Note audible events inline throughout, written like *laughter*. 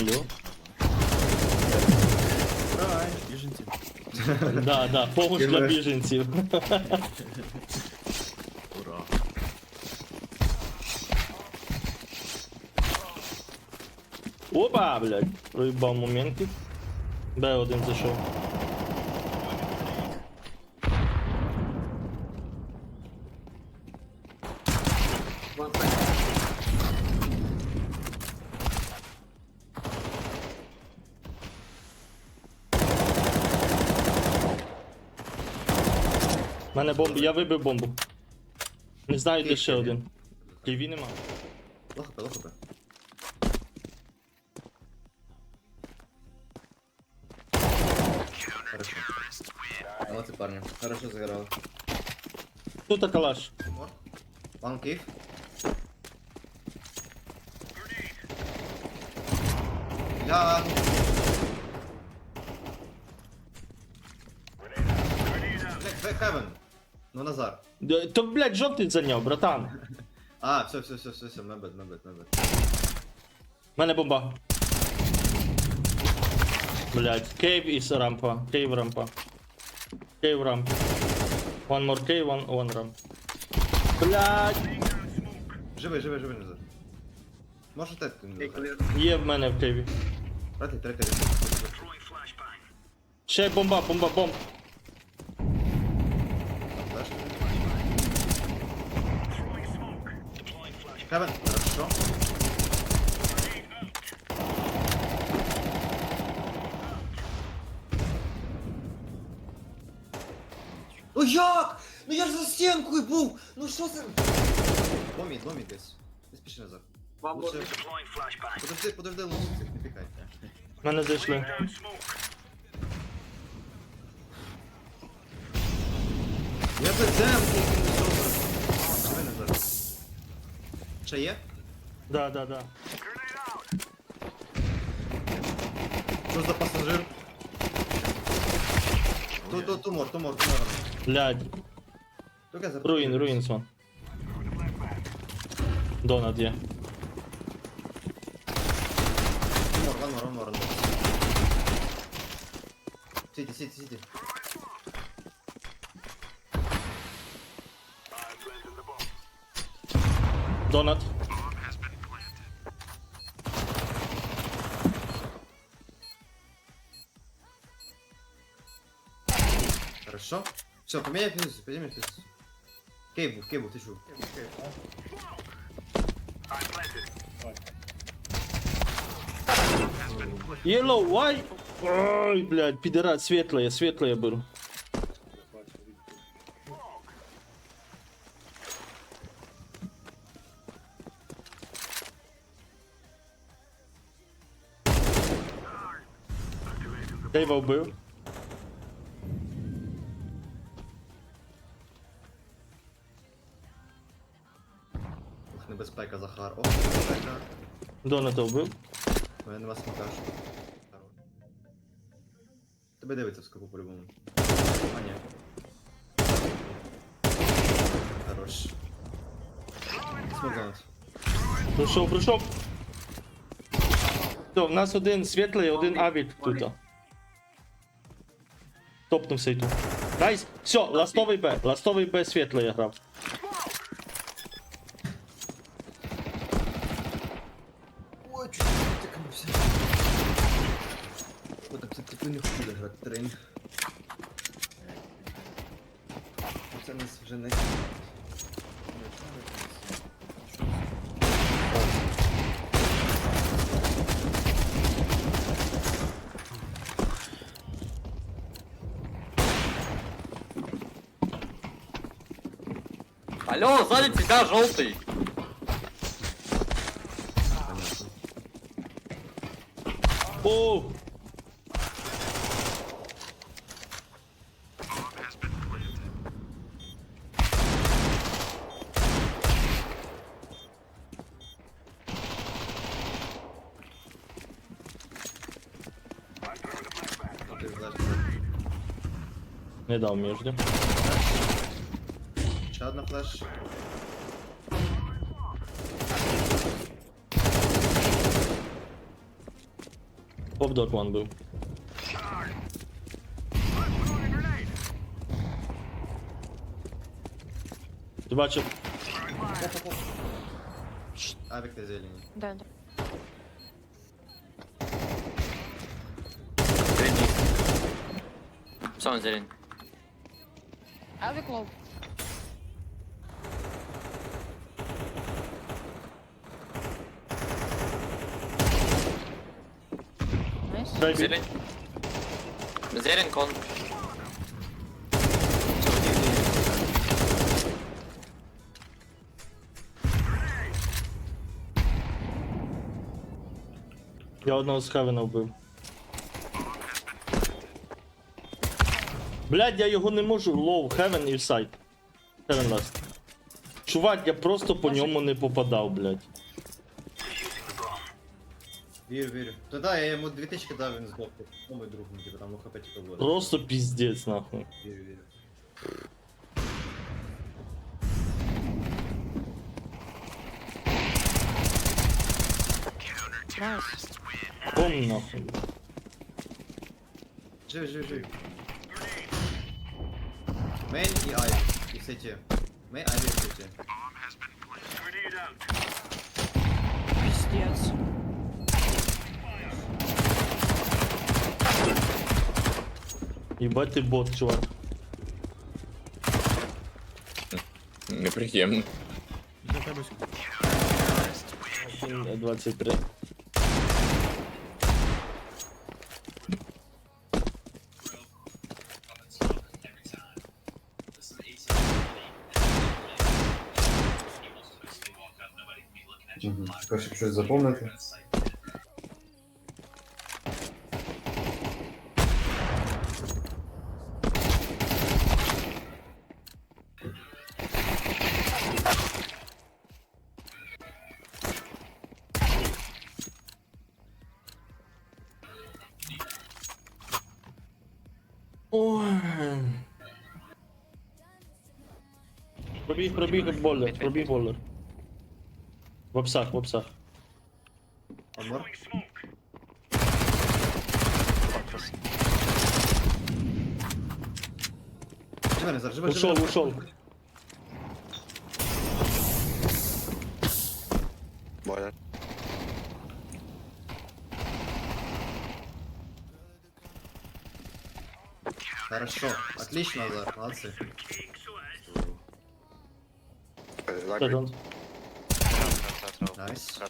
Алло. Ура, біженці. Да, да, помощь для біженців. Ура. Опа, блядь. Проїбав моментик. Б1 зайшов. У Мене бомба, я вибив бомбу. Не знаю, де ще один. Ківі нема. Лохапе, лохапе. Хорошо. Молодцы, парни. Хорошо сыграл. Тут калаш. Ван. Я... Блять, Ну, Назар. То, блядь, жовтий зайняв, братан. *laughs* А, все, все, все, все, все, мебет, мебет, мебет. У мене бомба. Блядь, кейв і рампа. Кейв рампа. Кейв рампа. One more cave, one, one ramp. Блядь, Живи, живи, живи, Назар. Можеш тетку не захар. є в мене в кейві. Третій, третій, третій. Ще бомба, бомба, бомб. Флеш. Хевен, хорошо. Ну як? Ну я ж за стінкою був! Ну що це? Ломі, ломі десь. Не спіши назад. Лучше... Подожди, подожди, лучше цих не пікайте. В мене зайшли. Я за дем, тільки не добре. Живи назад. Ще є? Да, да, да. Що за пасажир? Ту, ту, тумор, тумор, тумор. Блядь. Тільки за Руїн, руїн сон. Донат є. Тумор, ван мор, ван мор. Сіті, сіті, сіті. Донат. Хорошо. Все, поменяй позицию, поменяй позицию. Кейбу, кейбу, ты чё? Yellow, why? Ой, блядь, пидорат, светлое, светлое беру. Дейва вбив. Ух, небезпека, Захар. Ох, небезпека. Доната вбив. Ну, я на вас не кажу. Тебе дивиться в скопу по-любому. А, ні. Хорош. Сморганус. Прийшов, прийшов. Все, в нас один світлий, один авік тут. Топнувся тут. Найс. Все, ластовий Б. Ластовий Б світлий я грав. Алло, сзади тебя желтый. О! Не дав між. Ще одна флеш. Поп-док вон був. Ти бачив? Авік на зелені. Да, да. Зелень. Сон зелень. Авик лоу. Найс. Бейбі. Зелень. Зелень кон. Я одного з Хевена вбив. Блядь, я його не можу. Лоу, Хевен і сайт. Хевен ласт. Чувак, я просто по ньому не попадав, блядь. Вірю, вірю. Та да, я йому 2000 дав, він здох. Ну, мій друг, ну, типу, там, ну, хп тільки буде. Просто піздець, нахуй. Вірю, вірю. Найс. Пом нахуй. Живи, живи, живи. Мейн і Айві. І сеті. Мейн, Айві і сеті. Пиздец. Єбать ти бот, чувак. Неприємно. 23. Тепер, щоб щось запомнити. Пробіг, пробіг болер, пробіг болер. В обсах, в обсах. Амор. Живи, Назар, живи, живи. Ушел, ушел. Бойлер. Хорошо. Отлично, Назар, молодцы. Секунд. Найс.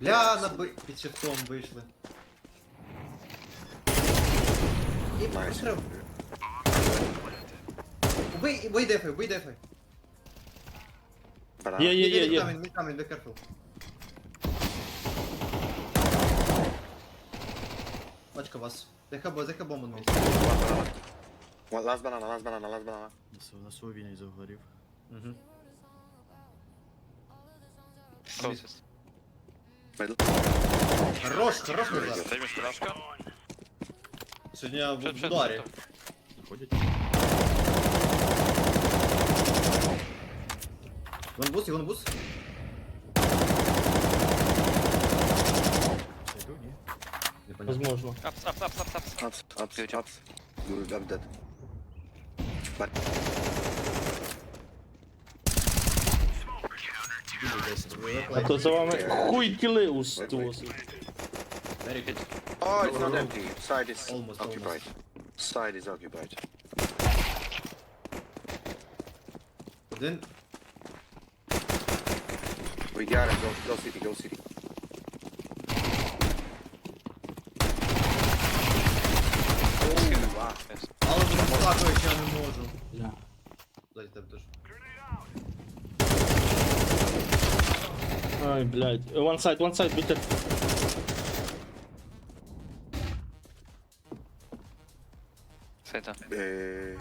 Бля, на б... під шифтом вийшли. І Найс. постріл. Убий, убий дефай, убий дефай. Є, є, є, Мід є. камінь, мід камінь, be careful. Пачка вас. Дехабо, дехабо он місць. Last banana, last banana, last banana. На свой не загорів. Угу. Middle. Хорош, хорош, Назар. Це мішка. Сьогодні я в в ударі. Заходять. Вон бус, вон бус. Зайду, ні. Непонятно. Возможно. Апс, апс, апс, апс, апс. Ups, ups, ups. Good, I'm dead. But. А то за вами хуй кіли устус. Very good. oh, it's not empty. Side is Almost, occupied. Side is occupied. Один. We got it. Go, go city, go city. Плакаю, я не можу. Бля. Дай тебе теж. Ай, блядь. One side, one side, bitte. Сейта. Eh,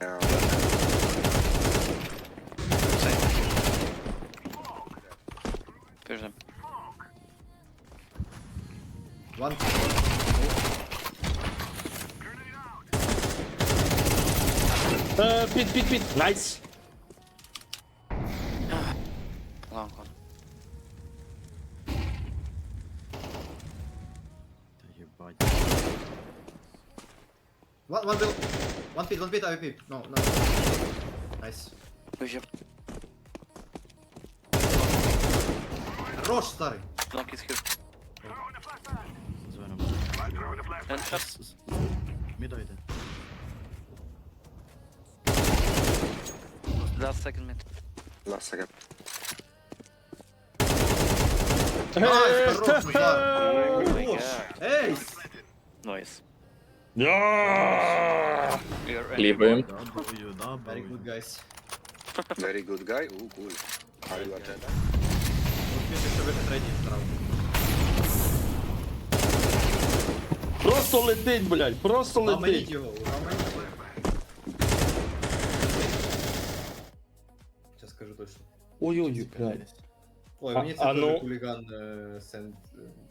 yeah, Сейта. Піждем. One. Uh, pit, pit, pit. Nice. Long one. One, one build. One pit, one pit, IVP. No, no. Nice. Push up. Хорош, старый. Long is here. And shot. Мідо йде. Last second mid. Last second. Найс, хорош, Назар. Oh my Хорош. god. Ейс. Nice. Я! You're Ліваємо. W, Very W. good, guys. Very good guy. Ooh, cool. Are you at Успіти, що ви третій втрав. Просто летить, блядь, просто летить. його, ламаніть. Сейчас скажу точно. Ой-ой-ой, блядь. Ой, А- мені це а теж ну- хуліган е, сенд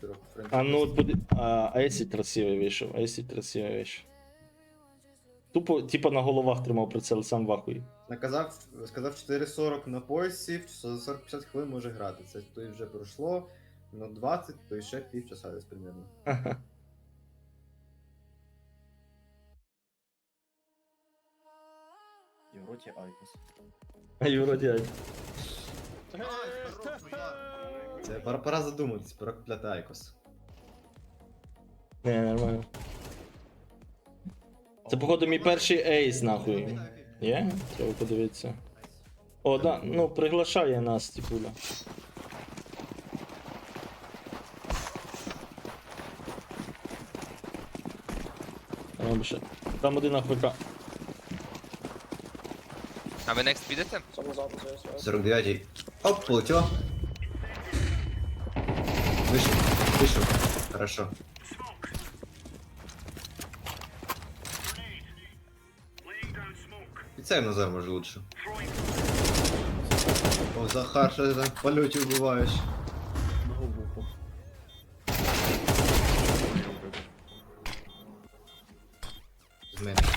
е, френд. А ну от буде. А, Есід красивий вийшов, Есід красивий вийшов. Тупо, типа на головах тримав прицел, сам вахуй. Наказав, сказав 4.40 на поясі, за 40-50 хвилин може грати. Це то й вже пройшло. Ну 20, то й ще півчаса десь примерно. І в роті Айкос. А й вроді. ай. Це пора, пора задуматись, пора купляти Айкос. Не, нормально. Це, походу, мій перший ейс, нахуй. Є? Треба подивитися. О, да, ну приглашає нас, типуля. Там один АФК. А ви next підете? 49-й. Оп, полетіло. Вийшов, вийшов. Хорошо. І цей Назар може лучше. О, Захар, що ти там в польоті вбиваєш? З.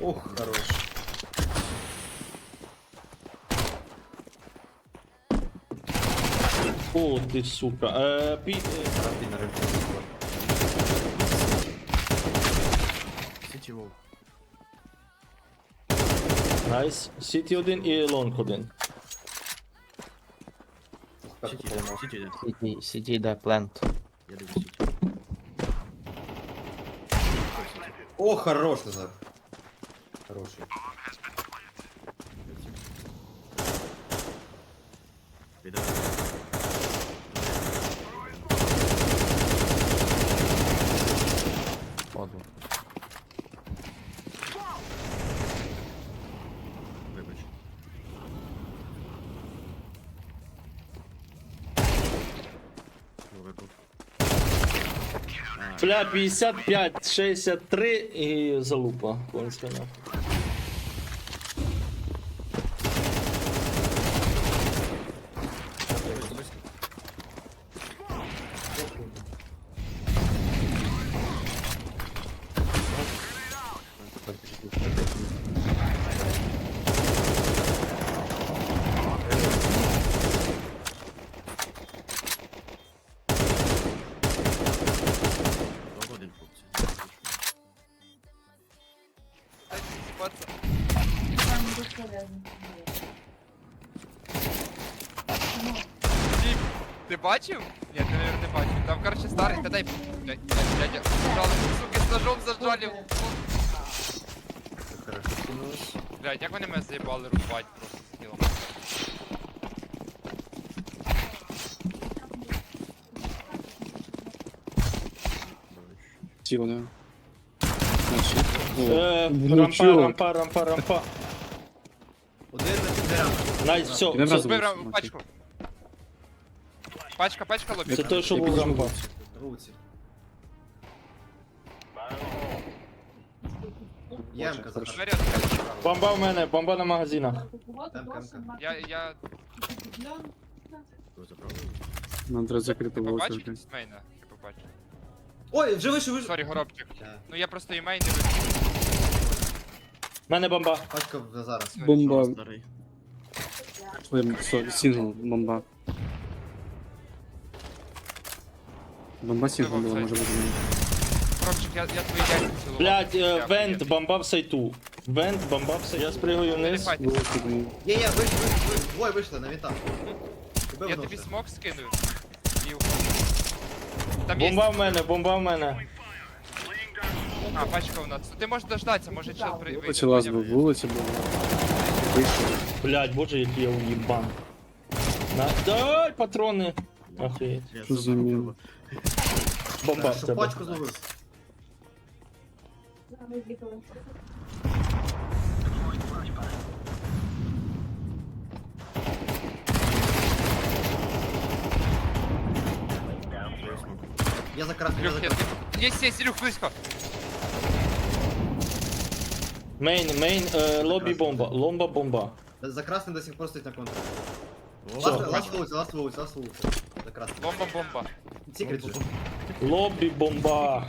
Ох, хорош. О, ти сука. Е, пі... е, Рафі на ринку. Сіті вов. Найс. Сіті один і лонг один. Сіті йде. Сіті йде. City, city the plant. Я дивлюсь сіті. О, хорош, Назар. Хороший. Йде. Воду. Вибач. Ну, випав. Бля, 55, 63 і залупа. Конська нахуй. Ти бачив? Ні, ти, наверное, не бачив. Там, короче, старий, та дай. Блядь, блядь, дядя, зажали, суки, з ножом зажалив. Хорошо кинулось. Блядь, як вони мене заїбали рубать просто з тілом. Е, рампа, рампа, рампа, рампа. Найс, все. Збив ра- пачку. Пачка, пачка лобі. Це той, що був рампа. Руці. Ямка Двері. Бомба в мене, бомба на магазинах. Я, я? Нам треба закрити ти вулицю. побачив з мейна? Ти побачив. Ой, вже вийшов, вийшов. Сорі, горобчик. Да. Ну я просто і мейн не вийшов. В мене бомба. Пачка в- зараз. Бомба. Старий. Ой, сорі, Сінгл, бомба. Бомба сінгл була, може бути. Горобчик, я, я твої яйця цілував. Блять, Дякую. вент, бомба в сайту. Вент, бомба в сайту. Я спригую вниз. Дму. Є, є, вийшли, вийшли, двоє вийшли на вінта. Я тобі смок. І уходжу. Там є... Бомба в мене, бомба в мене. А, пачка у нас. Ти можеш дождатися, може чел при... Вулиця лаз був, вулиця була. Вийшов. Блять, боже, який я уїбан. На... Дай патрони. Охуєть. Я Що за міна? Бомба в Що тебе. пачку зловив. Я за красним, я за Люх, я... красним. Есть, есть, Илюх, близько. Мейн, мейн, е, лобі бомба, ломба бомба. За красным до сих пор стоит на контуре. Ласт ласт ласт лоуси, ласт лоуси. За красным. Бомба-бомба. Секрет же. Лобі бомба.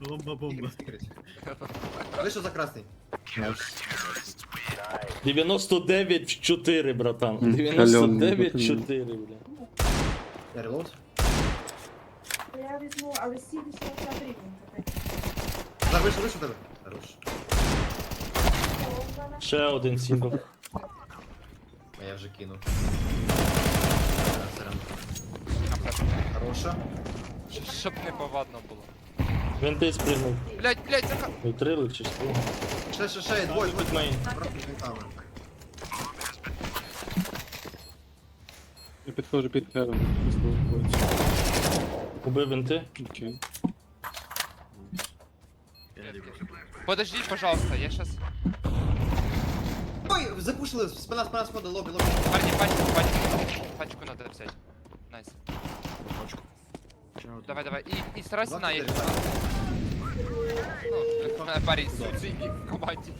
Ломба-бомба. Секрет. Вышел за красный. 99 в 4, братан. 99-4, бля. Я релоуд. Я візьму, але сім пішла ця брівня. Так, вийшов, вийшов тебе. Хорош. Ще один сінгл. А я вже кинув. Хороша. Щоб не повадно було. Венти спригнув. Блять, блять, заха... Утрили чи що? Ще, ще, ще, двоє, двоє. Вінтами. Я підходжу під хером. Убив венти. Окей. Подожди, пожалуйста, я сейчас... Запушили, спина, спина, спина, лобі, лобі. Парни, пачку, пачку. Пачку надо взять. Найс. Пачку. Давай, давай. И, и старайся на их. Ну, парень, судьи в команде.